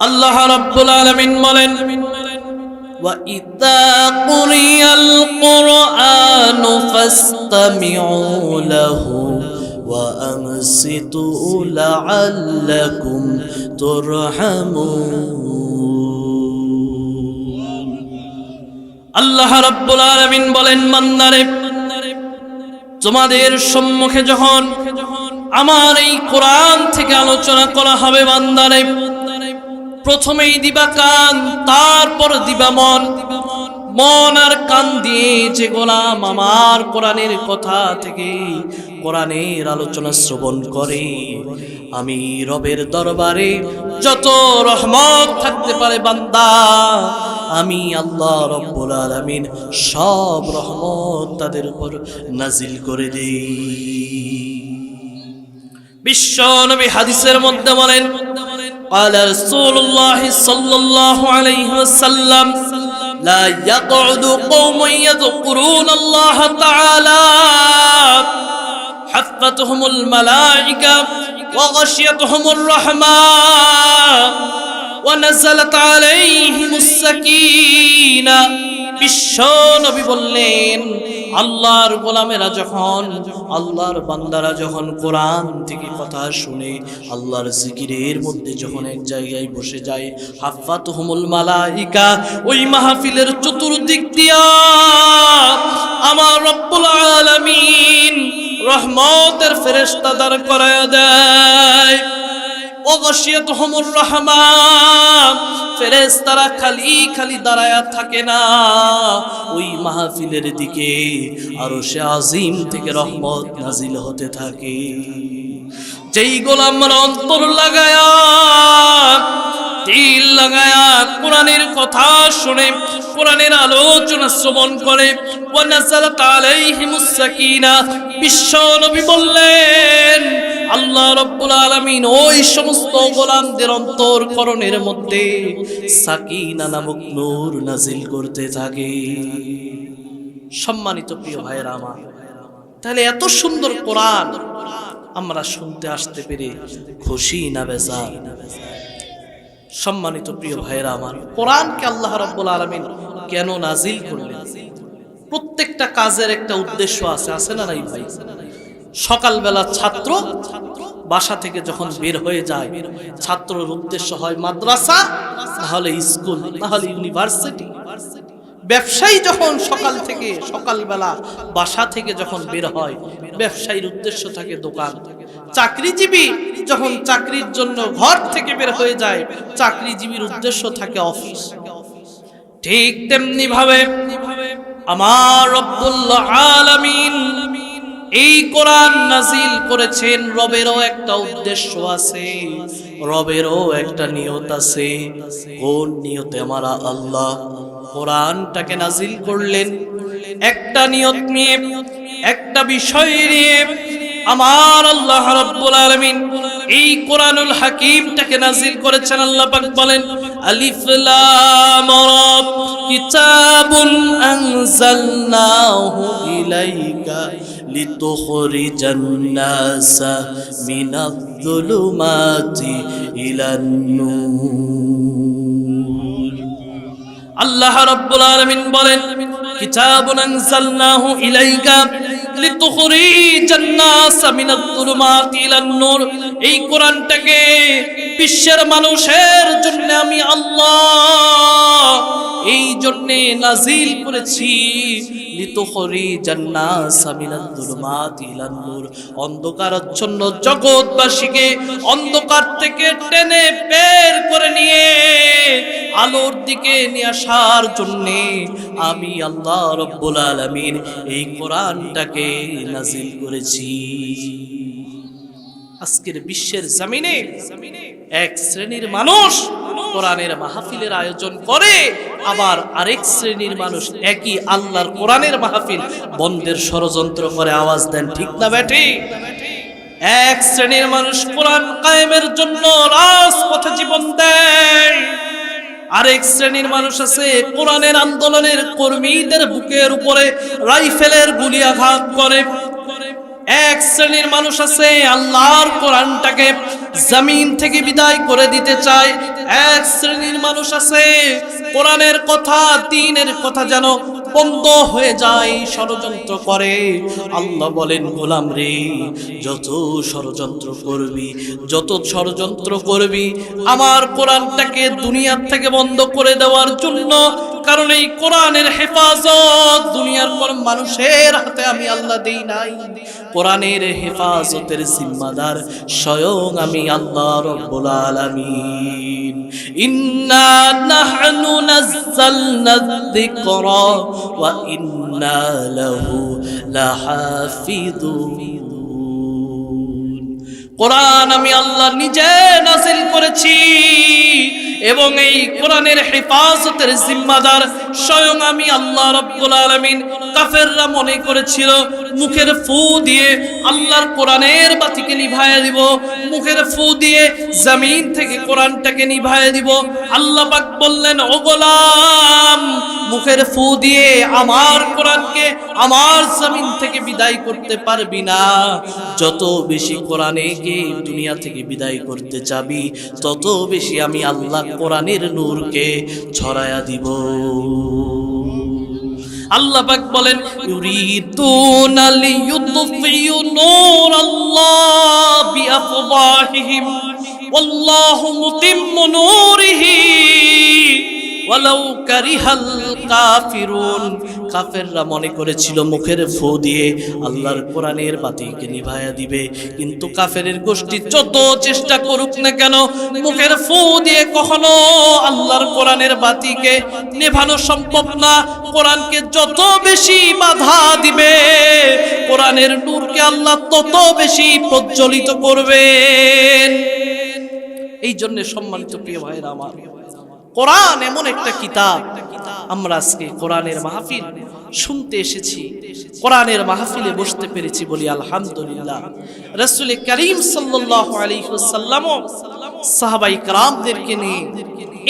আল্লাহ রাব্বুল আলামিন বলেন وَإِذَا قُرِئَ الْقُرْآنُ فَاسْتَمِعُوا لَهُ وَأَنصِتُوا لَعَلَّكُمْ تُرْحَمُونَ আল্লাহ রাব্বুল আলামিন বলেন বান্দারে তোমাদের সম্মুখে যখন আমার এই কোরআন থেকে আলোচনা করা হবে বান্দারে প্রথমেই দিবা কান, তারপর দিবা মন। মন আর কান দিয়ে যে গোলাম আমার কোরআনের কথা থেকে কোরআনের আলোচনা শ্রবণ করে। আমি রবের দরবারে যত রহমত থাকতে পারে বান্দা, আমি আল্লাহ রব্বুল আলামিন সব রহমত তাদের উপর নাজিল করে দেই। বিশ্ব নবী হাদিসের মধ্যে বলেন قال رسول الله صلى الله عليه وسلم لا يقعد قوم يذكرون الله تعالى حفتهم الملائكة وغشيتهم الرحمة ونزلت عليهم السكينة বিশ্ব নবী বললেন আল্লাহর গোলামেরা যখন আল্লাহর বান্দারা যখন কোরআন থেকে কথা শুনে আল্লাহর জিকিরের মধ্যে যখন এক জায়গায় বসে যায় হাফাত হুমুল মালাইকা ওই মাহফিলের চতুর্দিক দিয়া আমার রব্বুল আলামিন রহমতের ফেরেশতা দাঁড় করায়া দেয় অগসিয়ত হমুর রহমান ফেরেশতারা খালি খালি দাঁড়ায়া থাকে না। ওই মাহফিলের দিকে আরও সে আজিম থেকে রহমত নাজিল হতে থাকে। যেই গোলামর অন্তর লাগায়া দিল লাগায়া কোরআনের কথা শুনে, কোরআনের আলোচনা শ্রবণ করে। ওয়ানাজালাত আলাইহিমুস সাকিনা। বললেন, আল্লাহ রব্বুল আলামিন ওই সমস্ত গোলামদের অন্তরকরণের মধ্যে সাকিনা নামক নূর নাজিল করতে থাকে। সম্মানিত প্রিয় ভাইয়েরা আমার, তাহলে এত সুন্দর কোরআন আমরা শুনতে, আসতে পেরে খুশি না, বেজার? সম্মানিত প্রিয় ভাইয়েরা আমার, কোরআনকে আল্লাহ রাব্বুল আলামিন কেন নাজিল করলেন? প্রত্যেকটা কাজের একটা উদ্দেশ্য আছে আছে না নাই ভাই? সকালবেলা ছাত্র বাসা থেকে যখন বের হয়ে যায়, ছাত্রর উদ্দেশ্য হয় মাদ্রাসা, তাহলে স্কুল নাহলে ইউনিভার্সিটি। ব্যবসায়ী যখন সকাল থেকে সকালবেলা বাসা থেকে যখন বের হয়, ব্যবসায়ীর উদ্দেশ্য থাকে দোকান। চাকরিজীবী যখন চাকরির জন্য ঘর থেকে বের হয়ে যায়, চাকরিজীবীর উদ্দেশ্য থাকে অফিস। ঠিক তেমনি ভাবে আমার রব্বুল আলামিন এই কোরআন নাজিল করেছেন, রবেরও একটা উদ্দেশ্য আছে, রবেরও একটা নিয়ত আছে। কোন নিয়তে আমার আল্লাহ কোরআনটাকে নাজিল করলেন? একটা নিয়ত নিয়ে, একটা বিষয় নিয়ে আমার আল্লাহ রাব্বুল আলামিন এই কোরআনুল হাকিমটাকে নাজিল করেছেন আল্লাহ পাক বলেন, আলিফ লাম রা কিতাবুন আনজালনাহু ইলাইকা লিতুখরিজান নাসা মিনায-যুলুমাতি ইলান নূর। আল্লাহ রাব্বুল আলামিন বলেন, কিতাবুন আনজালনাহু ইলাইকা এই কোরআনটাকে বিশ্বের মানুষের জন্য আমি আল্লাহ এই জন্যে নাজিল করেছি। অন্ধকারাচ্ছন্ন জগৎবাসীকে অন্ধকার থেকে টেনে বের করে নিয়ে আলোর দিকে নিয়ে আসার জন্য আমি আল্লাহ রব্বুল আলামিন এই কোরআনটাকে নাজিল করেছি। আজকের বিশ্বের জামিনে এক শ্রেণির মানুষ কোরআনের মাহফিলের আয়োজন করে আবার আরেক শ্রেণির মানুষ একই আল্লাহর কোরআনের মাহফিল বন্ধের ষড়যন্ত্র করে আওয়াজ দেন, ঠিক না ব্যাটে এক শ্রেণির মানুষ কোরআন কায়েমের জন্য রাজপথে জীবন দেয়। আরেক শ্রেণির মানুষ আছে কোরআনের আন্দোলনের কর্মীদের বুকের উপরে রাইফেলের গুলি আঘাত করে। এক শ্রেণির মানুষ আছে, আল্লাহর কোরআনটাকে জমিন থেকে বিদায় করে দিতে চায়। এক শ্রেণির মানুষ আছে, কোরআনের কথা, দিনের কথা যেন বন্ধ হয়ে যায়, ষড়যন্ত্র করে। আল্লাহ বলেন, গোলাম রে, যত ষড়যন্ত্র করবি, যত ষড়যন্ত্র করবি, আমার কোরআনটাকে দুনিয়ার থেকে বন্ধ করে দেওয়ার জন্য কারণ এই কোরআনের হেফাজত দুনিয়ার কোন মানুষের হাতে আমি আল্লাহ দেই নাই। কোরআনের হেফাজতের জিম্মাদার স্বয়ং আমি আল্লাহ রব্বুল আলামিন। ইন্না নাহনু নাযালনা যিকরা ওয়া ইন্না লাহু লাহাফিযুন। কোরআন আমি আল্লাহ নিজে নাজিল করেছি এবং এই কোরআনের হেফাজতের জিম্মাদার স্বয়ং আমি আল্লাহ রব্বুল আলামিন কাফেররা মনে করেছিল, মুখের ফু দিয়ে আল্লাহর কোরআনের বাতিকে নিভায়ে দিব, মুখের ফু দিয়ে জমিন থেকে কোরআনটাকে নিভায়ে দিব। আল্লাহ পাক বললেন, ও গোলাম মুখের ফু দিয়ে আমার কোরআনকে আমার জমিন থেকে বিদায় করতে পারবি না। যত বেশি কোরআনে কে দুনিয়া থেকে বিদায় করতে চাবি, তত বেশি আমি আল্লাহ কোরআনের নূরকে ছড়ায়া দিব। আল্লাহ পাক বলেন, ইউরিদুনা লিইউতফিউ নূরাল্লাহ বিআফওয়াহিহিম, ওয়াল্লাহু মুতিম্মু নূরিহি। কাফেররা মনে করেছিল মুখের দিয়ে আল্লাহর বাতিকে নিভায়া দিবে। কিন্তু কাফেরের যত চেষ্টা করুক না কেন, মুখের দিয়ে আল্লাহর বাতিকে নেভানো সম্ভব না। কোরআনকে যত বেশি বাধা দিবে, কোরআনের নূরকে আল্লাহ তত বেশি প্রজ্বলিত করবেন। এই জন্য সম্মানিত প্রিয় ভাইরা আমার কোরআন এমন একটা কিতাব আমরা আজকে কোরআনের মাহফিল শুনতে এসেছি। কোরআনের মাহফিলে বসতে পেরেছি বলি আলহামদুলিল্লাহ। রসুল করিম আলিহাল্লামও সাহাবাই কারামদেরকে নিয়ে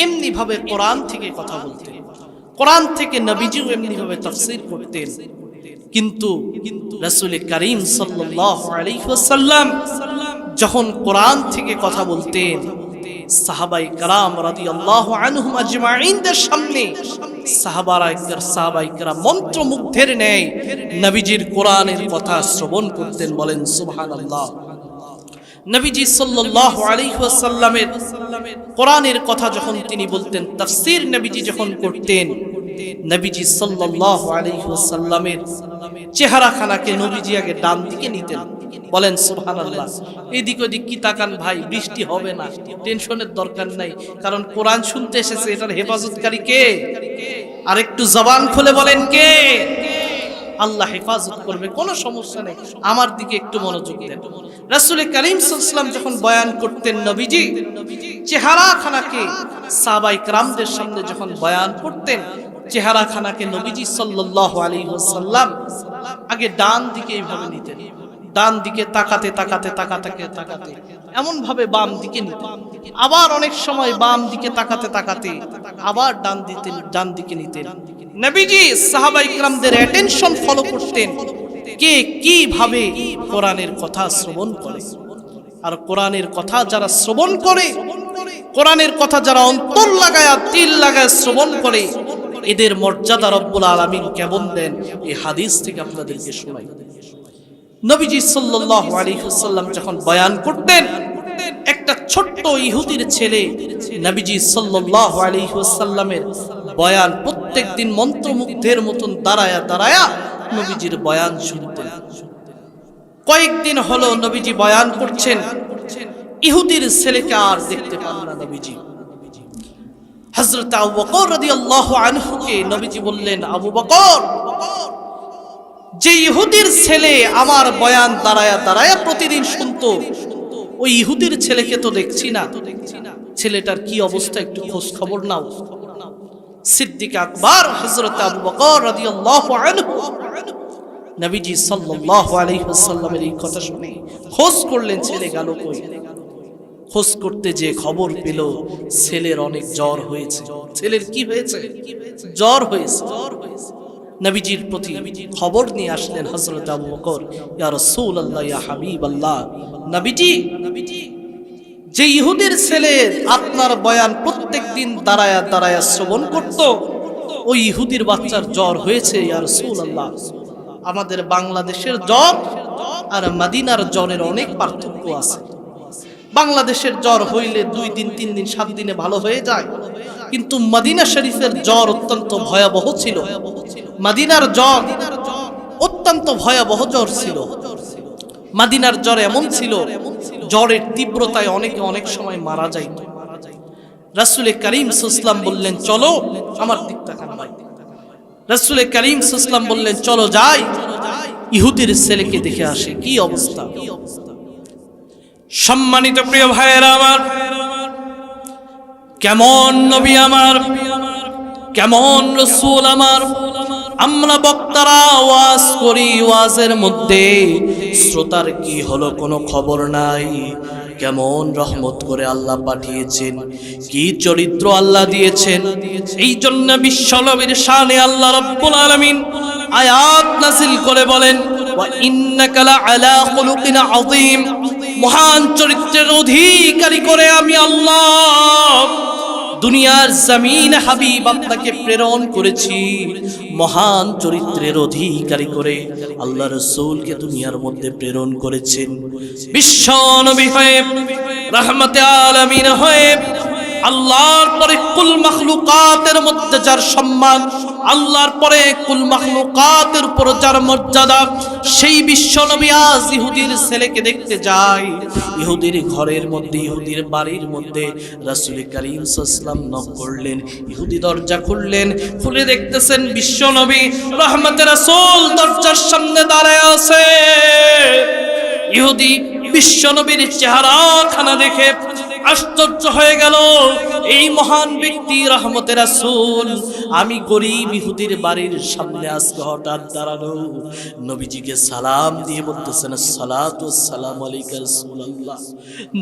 এমনি ভাবে কোরআন থেকে কথা বলতেন। কোরআন থেকে নবীজিও এমনি ভাবে তফসির করতেন। কিন্তু রসুল করিম আলিহাল্লাম যখন কোরআন থেকে কথা বলতেন সাহাবাই কারাম রাদিয়াল্লাহু আনহুম আজমাইনদের সামনে সাহাবারা সাহাবাই কারাম মন্ত্রমুগ্ধের ন্যায় নবীজির কোরআনের কথা শ্রবণ করতেন, বলেন, সুবহানাল্লাহ। নবীজি সাল্লাল্লাহু আলাইহি ওয়াসাল্লামের কোরআনের কথা যখন তিনি বলতেন, তাফসীর নবীজি যখন করতেন, নবীজি সাল্লাল্লাহু আলাইহি ওয়াসাল্লামের চেহারাখানাকে নবীজি আগে ডান দিকে নিতেন। বলেন সুহান আল্লাহ এদিক ওদিক কি তাকান ভাই, বৃষ্টি হবে না, টেনশনের দরকার নাই। কারণ কোরআন শুনতে এসেছে, এটার হেফাজতকারী কে? আর একটু জবান খুলে বলেন, কে? আল্লাহ হেফাজত করবে, কোনো সমস্যা নেই। আমার দিকে একটু মনোযোগ দেন। রাসুল করিম সাল্লাম যখন বয়ান করতেন নবীজি চেহারা খানাকে সাবাই ক্রামদের সামনে যখন বয়ান করতেন চেহারা খানাকে নবীজি সাল্লাহ আলী সাল্লাম আগে ডান দিকে এইভাবে নিতেন। ডান দিকে তাকাতে তাকাতে তাকাতে তাকাতে। এমন ভাবে বাম দিকে নিতে। আবার অনেক সময় বাম দিকে তাকাতে তাকাতে আবার ডান দিতে, ডান দিকে নিতেন নবীজি সাহাবা ইকরামদের অ্যাটেনশন ফলো করতেন। কে কীভাবে কোরআনের কথা শ্রবণ করে। আর কোরআনের কথা যারা শ্রবণ করে, কোরআনের কথা যারা অন্তর লাগায়, তিল লাগায় শ্রবণ করে, এদের মর্যাদা রব্বুল আলমিন কেমন দেন? এই হাদিস থেকে আপনাদেরকে শোনাই। নবীজি সাল্লাল্লাহু আলাইহি ওয়াসাল্লাম যখন বয়ান করতেন, একটা ছোট্ট ইহুদির ছেলে নবীজি সাল্লাল্লাহু আলাইহি ওয়াসাল্লামের বয়ান প্রত্যেকদিন মন্ত্রমুগ্ধের মতন দাঁড়ায়া দাঁড়ায়া নবীজির বয়ান শুনতেন। কয়েকদিন হলো নবীজি বয়ান করছেন, ইহুদির ছেলেকে আর দেখতে পান না নবীজি। হযরত আবু বকর রাদিয়াল্লাহু আনহুকে নবীজি বললেন, আবু বকর যে ইহুদির ছেলে আমার বয়ান দাঁড়ায়া দাঁড়ায়া প্রতিদিন শুনতো, ওই ইহুদির ছেলেকে তো দেখছি না। ছেলেটার কি অবস্থা একটু খোঁজ খবর নাও। সিদ্দিক আকবর আবু বকর রাদিয়াল্লাহু আনহু। নবীজি সাল্লাল্লাহু আলাইহি ওয়াসাল্লামের এই কথা শুনে খোঁজ করলেন, ছেলে গেল কই? খোঁজ করতে যে খবর পেল, ছেলের অনেক জ্বর হয়েছে। ছেলের কি হয়েছে? জ্বর হয়েছে। নবীজির প্রতি খবর নিয়ে আসলেন হজরত আবু বকর, ইয়া রাসূলুল্লাহ, ইয়া হাবিবাল্লাহ। নবীজি, যে ইহুদির ছেলে আপনার বয়ান প্রত্যেক দিন দাঁড়ায়া দাঁড়ায়া শ্রবণ করত, ওই ইহুদির বাচ্চার জ্বর হয়েছে আর আল্লাহ আমাদের বাংলাদেশের জ্বর আর মাদিনার জ্বরের অনেক পার্থক্য আছে। বাংলাদেশের জ্বর হইলে দুই দিন, তিন দিন, সাত দিনে ভালো হয়ে যায়। কিন্তু মদিনা শরীফের জ্বর অত্যন্ত ভয়াবহ ছিল। মাদিনার জ্বর অত্যন্ত ভয়াবহ জ্বর ছিল। মাদিনার জ্বর এমন ছিল, জ্বরের তীব্রতায় অনেকে অনেক সময় মারা যাইত। রাসুলে করিম সুসলাম বললেন, চলো আমার দিক রাসুলে করিম সুসলাম বললেন, চলো যাই। ইহুদির ছেলেকে দেখে আসে, কি অবস্থা? সম্মানিত প্রিয় ভাইয়েরা আমার কেমন নবী আমার? কেমন রসুল আমার? আমরা বক্তারা ওয়াজ করি, ওয়াজের মধ্যে শ্রোতার কি হলো কোনো খবর নাই। কেমন রহমত করে আল্লাহ পাঠিয়েছেন, কি চরিত্র আল্লাহ দিয়েছেন। এই জন্য বিশ্বনবীর শানে আল্লাহ রব্বুল আলামিন আয়াত নাজিল করে বলেন, ওয়া ইন্নাকা লাআলা খুলুকিন আযীম। মহান চরিত্রের অধিকারী করে আমি আল্লাহ। দুনিয়ার জামিন হাবিব আপনাকে প্রেরণ করেছি। মহান চরিত্রের অধিকারী করে আল্লাহ রসুলকে দুনিয়ার মধ্যে প্রেরণ করেছেন। বিশ্ব হয়ে, রহমতে আলমিন হয়ে, আল্লাহর পরে কুল মখলুকাতের মধ্যে যার সম্মান আল্লাহর পরে কুল মখলুকাতের উপর যার মর্যাদা, সেই বিশ্ব নবী আজ ইহুদির ছেলেকে দেখতে যায়। ইহুদির ঘরের মধ্যে, ইহুদির বাড়ির মধ্যে রাসুল করিম সাল্লাম নক করলেন। ইহুদি দরজা খুললেন, খুলে দেখতেছেন বিশ্ব নবী রহমতে রাসূল দরজার সামনে দাঁড়ায় আছে। ইহুদি বিশ্ব নবীর চেহারা খানা দেখে আশ্চর্য হয়ে গেল, এই মহান ব্যক্তি রহমতের রাসূল। আমি গরিব ইহুদির বাড়ির সামনে আজকে হঠাৎ দাঁড়ানো নবীজিকে সালাম দিয়ে বলতেছেন, সালাতু সালাম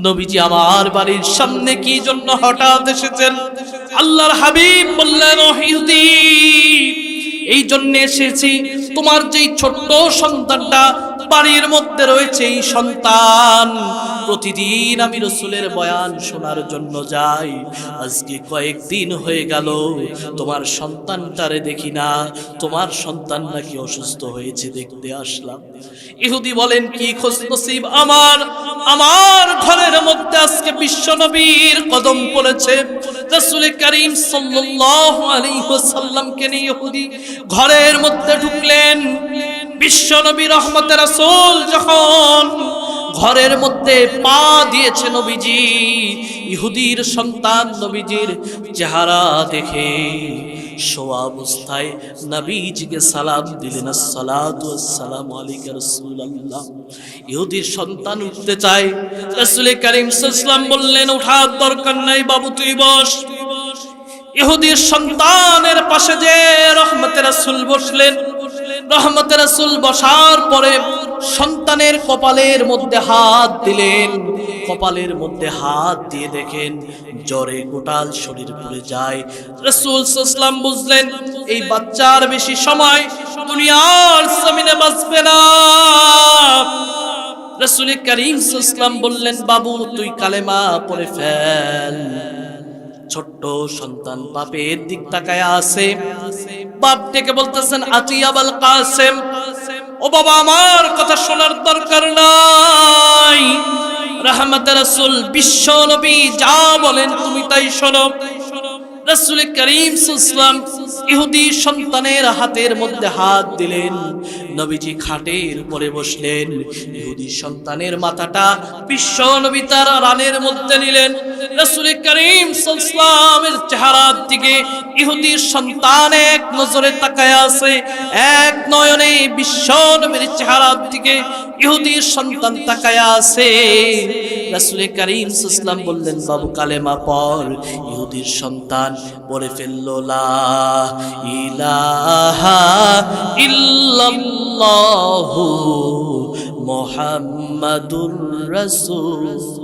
নবীজি আমার বাড়ির সামনে কি জন্য হঠাৎ এসেছেন? আল্লাহর হাবিব বললেন এই জন্য এসেছি। তোমার যেই ছোট্ট সন্তানটা বাড়ির মধ্যে রয়েছে এই সন্তান। প্রতিদিন আমি রসুলের বয়ান শোনার জন্য যাই। আজকে কয়েকদিন হয়ে গেল, তোমার সন্তানটারে দেখি না। তোমার সন্তান নাকি অসুস্থ হয়েছে দেখতে আসলাম। ইহুদি বলেন, কি খোঁজ নসিব আমার? আমার ঘরের মধ্যে আজকে বিশ্ব নবীর কদম পড়েছে। রাসূল করিম সাল্লাল্লাহু আলাইহি ওয়াসাল্লামকে নিয়ে ইহুদি ঘরের মধ্যে ঢুকলেন। বিশ্ব নবী রহমতের রাসূল যখন ঘরের মধ্যে পা দিয়েছে নবীজি, ইহুদির সন্তান নবীজির চেহারা দেখে শোয়া অবস্থায় নবীজিকে সালাম দিলেন আসসালামু আলাইকা ইহুদির সন্তান উঠতে চায়, রাসূল করিম সাল্লাল্লাহু বললেন ওঠার দরকার নাই বাবু, তুই বস। ইহুদির সন্তানের পাশে যে রহমতের রাসূল বসলেন রহমতের রাসূল বসার পরে সন্তানের কপালের মধ্যে হাত দিলেন। কপালের মধ্যে হাত দিয়ে দেখেন জ্বরে গোটাল শরীর পুড়ে যায়। রসুল সাল্লাম বুঝলেন, এই বাচ্চার বেশি সময় দুনিয়ার জমিনে বাঁচবে না। রসুল করিম সাল্লাম বললেন, বাবু, তুই কালেমা পড়ে ফেল। ছোট্ট সন্তান বাপের দিক তাকায় আছে। বাপ ডেকে বলতেছেন আতিয়াবাল কাসেম, ও বাবা, আমার কথা শোনার দরকার নাই। রাহমাত রাসূল, বিশ্ব নবী, যা বলেন তুমি তাই শোনো। রাসূল করিম সাল্লাম ইহুদি সন্তানের হাতের মধ্যে হাত দিলেন। নবীজি খাটের উপরে বসলেন। ইহুদি সন্তানের মাথাটা বিশ্ব নবী তার রানের মধ্যে নিলেন। রাসূল করিম সাল্লামের চেহারার দিকে ইহুদির সন্তান এক নজরে তাকায় আছে। এক নয়নে বিশ্ব নবীর চেহারার দিকে ইহুদির সন্তান তাকায় আছে। রাসূল করিম সাল্লাম বললেন, বাবু কালেমা পর ইহুদির সন্তান পড়ে ফেলল ইলাহা ইল্লাল্লাহু মুহাম্মাদুর রাসূলুল্লাহ।